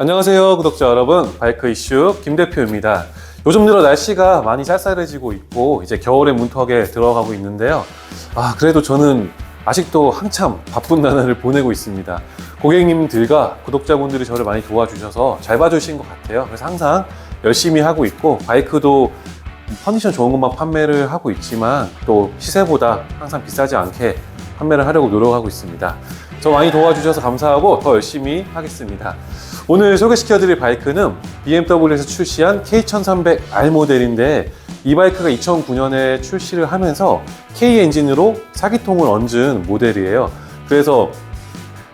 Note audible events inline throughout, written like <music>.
안녕하세요 구독자 여러분. 바이크 이슈 김 대표입니다. 요즘 들어 날씨가 많이 쌀쌀해지고 있고 이제 겨울의 문턱에 들어가고 있는데요. 아 그래도 저는 아직도 한참 바쁜 나날을 보내고 있습니다. 고객님들과 구독자분들이 저를 많이 도와주셔서 잘 봐주신 것 같아요. 그래서 항상 열심히 하고 있고 바이크도 컨디션 좋은 것만 판매를 하고 있지만 또 시세보다 항상 비싸지 않게 판매를 하려고 노력하고 있습니다. 저 많이 도와주셔서 감사하고 더 열심히 하겠습니다. 오늘 소개시켜드릴 바이크는 BMW에서 출시한 K1300R 모델인데 이 바이크가 2009년에 출시를 하면서 K 엔진으로 사기통을 얹은 모델이에요. 그래서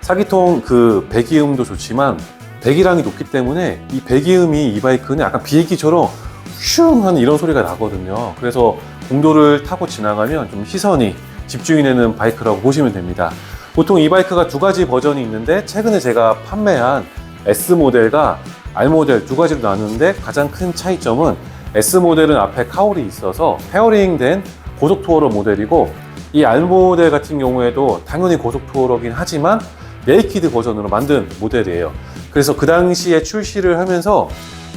사기통 그 배기음도 좋지만 배기량이 높기 때문에 이 배기음이 이 바이크는 약간 비행기처럼 슝 하는 이런 소리가 나거든요. 그래서 공도를 타고 지나가면 좀 시선이 집중이 되는 바이크라고 보시면 됩니다. 보통 이 바이크가 두 가지 버전이 있는데 최근에 제가 판매한 S 모델과 R 모델 두 가지로 나누는데 가장 큰 차이점은 S 모델은 앞에 카울이 있어서 페어링된 고속 투어러 모델이고 이 R 모델 같은 경우에도 당연히 고속 투어러긴 하지만 네이키드 버전으로 만든 모델이에요. 그래서 그 당시에 출시를 하면서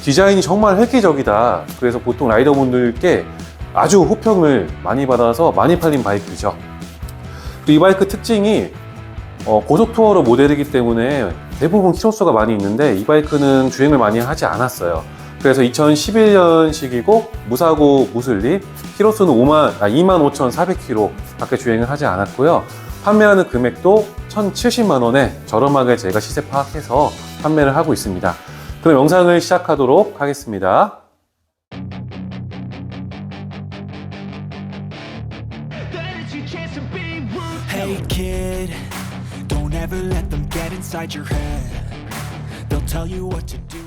디자인이 정말 획기적이다. 그래서 보통 라이더분들께 아주 호평을 많이 받아서 많이 팔린 바이크죠. 이 바이크 특징이 어, 고속 투어러 모델이기 때문에 대부분 키로수가 많이 있는데 이 바이크는 주행을 많이 하지 않았어요. 그래서 2011년식이고 무사고 무슬립 키로수는 5만, 아, 25,400km 밖에 주행을 하지 않았고요. 판매하는 금액도 1,070만 원에 저렴하게 제가 시세 파악해서 판매를 하고 있습니다. 그럼 영상을 시작하도록 하겠습니다. Inside your head. They'll tell you what to do.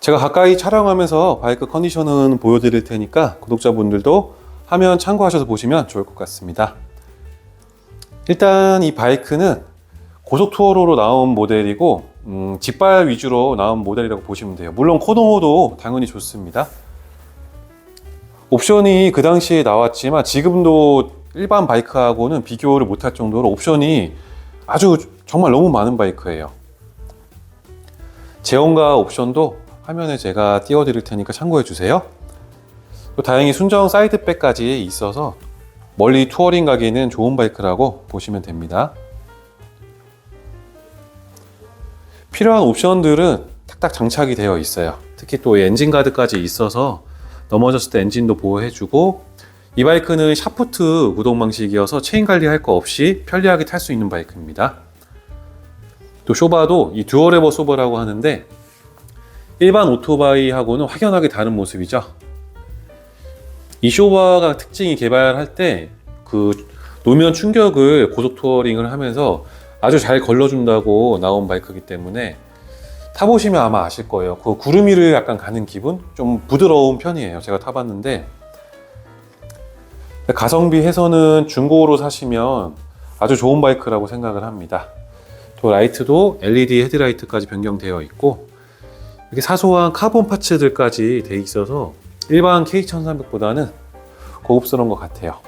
제가 가까이 촬영하면서 바이크 컨디션은 보여드릴 테니까 구독자분들도 화면 참고하셔서 보시면 좋을 것 같습니다. 일단 이 바이크는 고속 투어로로 나온 모델이고 음, 직발 위주로 나온 모델이라고 보시면 돼요. 물론 코동호도 당연히 좋습니다. 옵션이 그 당시에 나왔지만 지금도 일반 바이크하고는 비교를 못할 정도로 옵션이 아주 정말 너무 많은 바이크예요. 제온과 옵션도 화면에 제가 띄워드릴 테니까 참고해 주세요. 또 다행히 순정 사이드백까지 있어서 멀리 투어링 가기에는 좋은 바이크라고 보시면 됩니다. 필요한 옵션들은 탁탁 장착이 되어 있어요. 특히 또 엔진 가드까지 있어서 넘어졌을 때 엔진도 보호해주고 이 바이크는 샤프트 구동 방식이어서 체인 관리할 거 없이 편리하게 탈 수 있는 바이크입니다. 또 쇼바도 이 듀얼레버 소버라고 하는데 일반 오토바이하고는 확연하게 다른 모습이죠. 이 쇼바가 특징이 개발할 때 그 노면 충격을 고속 투어링을 하면서 아주 잘 걸러준다고 나온 바이크이기 때문에 타보시면 아마 아실 거예요. 그 구름 위를 약간 가는 기분? 좀 부드러운 편이에요. 제가 타봤는데 가성비 해서는 중고로 사시면 아주 좋은 바이크라고 생각을 합니다. 또 라이트도 LED 헤드라이트까지 변경되어 있고 이렇게 사소한 카본 파츠들까지 돼 있어서 일반 K1300보다는 고급스러운 것 같아요.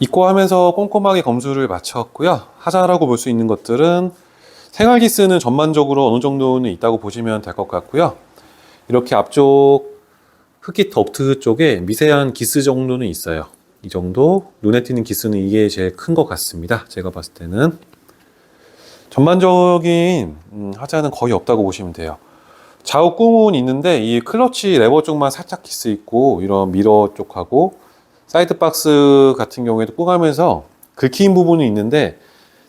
입고하면서 꼼꼼하게 검수를 마쳤고요. 하자라고 볼 수 있는 것들은 생활 기스는 전반적으로 어느 정도는 있다고 보시면 될 것 같고요. 이렇게 앞쪽 흡기 덕트 쪽에 미세한 기스 정도는 있어요. 이 정도 눈에 띄는 기스는 이게 제일 큰 것 같습니다. 제가 봤을 때는 전반적인 음, 하자는 거의 없다고 보시면 돼요. 좌우 꿈은 있는데 이 클러치 레버 쪽만 살짝 기스 있고 이런 미러 쪽하고 사이드 박스 같은 경우에도 꾹하면서 긁힌 부분은 있는데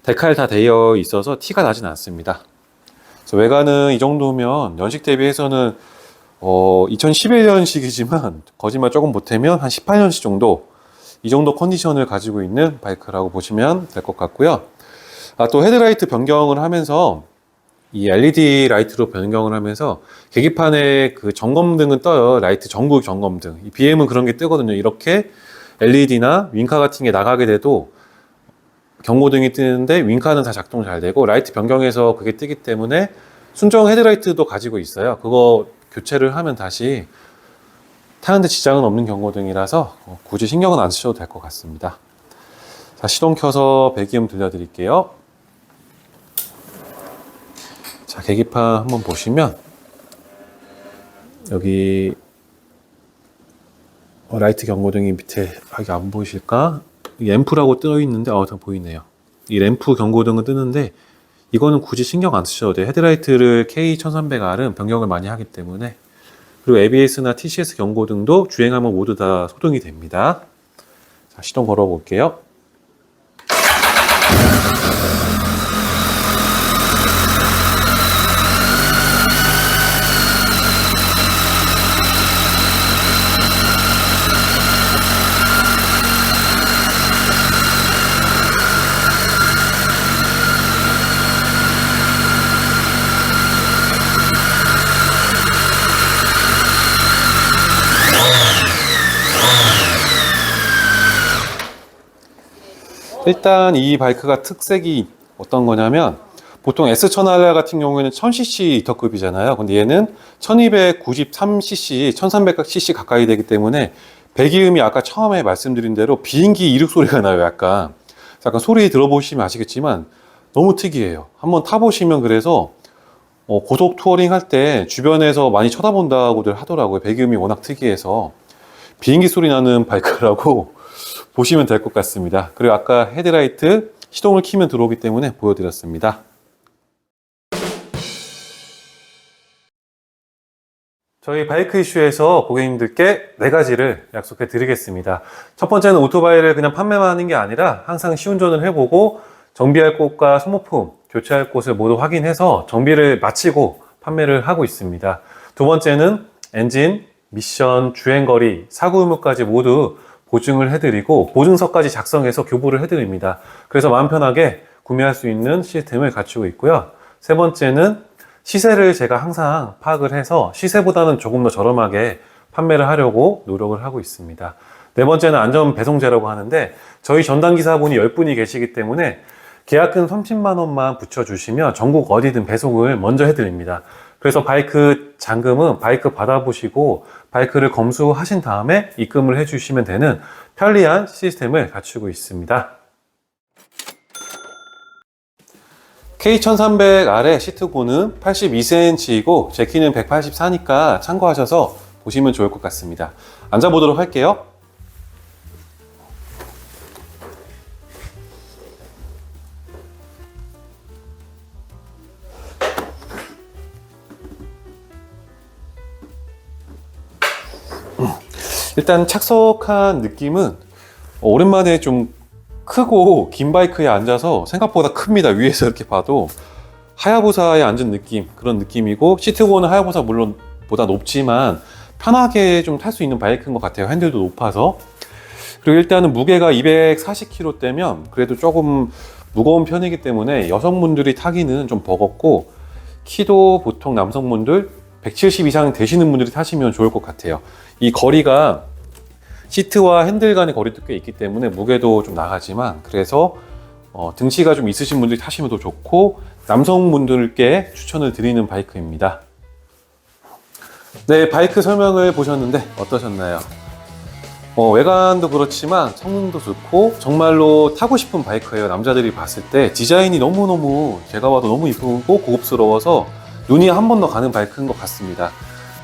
데칼 다 되어 있어서 티가 나진 않습니다. 외관은 이 정도면 연식 대비해서는 어, 2011년식이지만 거짓말 조금 보태면 한 18년식 정도 이 정도 컨디션을 가지고 있는 바이크라고 보시면 될 것 같고요. 아, 또 헤드라이트 변경을 하면서 이 LED 라이트로 변경을 하면서 계기판에 그 점검등은 떠요. 라이트 전국 점검등. 이 BM은 그런 게 뜨거든요. 이렇게 LED나 윙카 같은 게 나가게 돼도 경고등이 뜨는데 윙카는 다 작동 잘 되고 라이트 변경해서 그게 뜨기 때문에 순정 헤드라이트도 가지고 있어요. 그거 교체를 하면 다시 타는데 지장은 없는 경고 등이라서 어, 굳이 신경은 안 쓰셔도 될 것 같습니다. 자, 시동 켜서 배기음 들려드릴게요. 자, 계기판 한번 보시면 여기 어, 라이트 경고등이 밑에 여기 안 보이실까? 이 램프라고 떠 있는데 어, 다 보이네요. 이 램프 경고등은 뜨는데 이거는 굳이 신경 안 쓰셔도 돼요. 헤드라이트를 K1300R은 변경을 많이 하기 때문에 그리고 ABS나 TCS 경고 등도 주행하면 모두 다 소등이 됩니다. 자, 시동 걸어 볼게요. 일단 이 바이크가 특색이 어떤 거냐면 보통 S1000R 같은 경우에는 1000cc 2터급이잖아요. 근데 얘는 1293cc, 1300cc 가까이 되기 때문에 배기음이 아까 처음에 말씀드린 대로 비행기 이륙 소리가 나요. 약간 약간 소리 들어보시면 아시겠지만 너무 특이해요. 한번 타보시면 그래서 어, 고속 투어링 할 때 주변에서 많이 쳐다본다고들 하더라고요. 배기음이 워낙 특이해서 비행기 소리 나는 <laughs> 바이크라고 보시면 될 것 같습니다. 그리고 아까 헤드라이트 시동을 키면 들어오기 때문에 보여드렸습니다. 저희 바이크 이슈에서 고객님들께 네 가지를 약속해 드리겠습니다. 첫 번째는 오토바이를 그냥 판매만 하는 게 아니라 항상 시운전을 해보고 정비할 곳과 소모품, 교체할 곳을 모두 확인해서 정비를 마치고 판매를 하고 있습니다. 두 번째는 엔진, 미션, 주행거리, 사고 유무까지 모두 보증을 해드리고 보증서까지 작성해서 교부를 해드립니다. 그래서 마음 편하게 구매할 수 있는 시스템을 갖추고 있고요. 세 번째는 시세를 제가 항상 파악을 해서 시세보다는 조금 더 저렴하게 판매를 하려고 노력을 하고 있습니다. 네 번째는 안전 배송제라고 하는데 저희 전담 기사분이 10분이 계시기 때문에 계약금 30만 원만 붙여주시면 전국 어디든 배송을 먼저 해드립니다. 그래서 바이크 잔금은 바이크 받아보시고 바이크를 검수하신 다음에 입금을 해주시면 되는 편리한 시스템을 갖추고 있습니다. K1300R의 시트고는 82cm이고 제 키는 184니까 참고하셔서 보시면 좋을 것 같습니다. 앉아보도록 할게요. 일단 착석한 느낌은 오랜만에 좀 크고 긴 바이크에 앉아서 생각보다 큽니다. 위에서 이렇게 봐도 하야부사에 앉은 느낌 그런 느낌이고 시트고는 하야부사 물론 보다 높지만 편하게 좀 탈 수 있는 바이크인 것 같아요. 핸들도 높아서 그리고 일단은 무게가 240kg대면 그래도 조금 무거운 편이기 때문에 여성분들이 타기는 좀 버겁고 키도 보통 남성분들 170 이상 되시는 분들이 타시면 좋을 것 같아요. 이 거리가 시트와 핸들 간의 거리도 꽤 있기 때문에 무게도 좀 나가지만 그래서 어, 등치가 좀 있으신 분들이 타시면 더 좋고 남성분들께 추천을 드리는 바이크입니다. 네, 바이크 설명을 보셨는데 어떠셨나요? 어, 외관도 그렇지만 성능도 좋고 정말로 타고 싶은 바이크예요. 남자들이 봤을 때 디자인이 너무너무 제가 봐도 너무 이쁘고 고급스러워서 눈이 한 번 더 가는 바이크인 것 같습니다.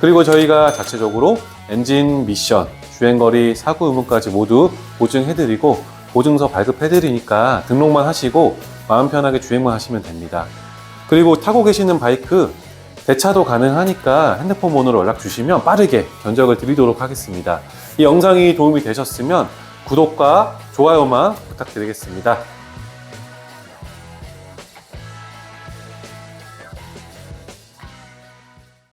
그리고 저희가 자체적으로 엔진 미션, 주행거리, 사고 의무까지 모두 보증해드리고 보증서 발급해드리니까 등록만 하시고 마음 편하게 주행만 하시면 됩니다. 그리고 타고 계시는 바이크 대차도 가능하니까 핸드폰 번호로 연락 주시면 빠르게 견적을 드리도록 하겠습니다. 이 영상이 도움이 되셨으면 구독과 좋아요만 부탁드리겠습니다.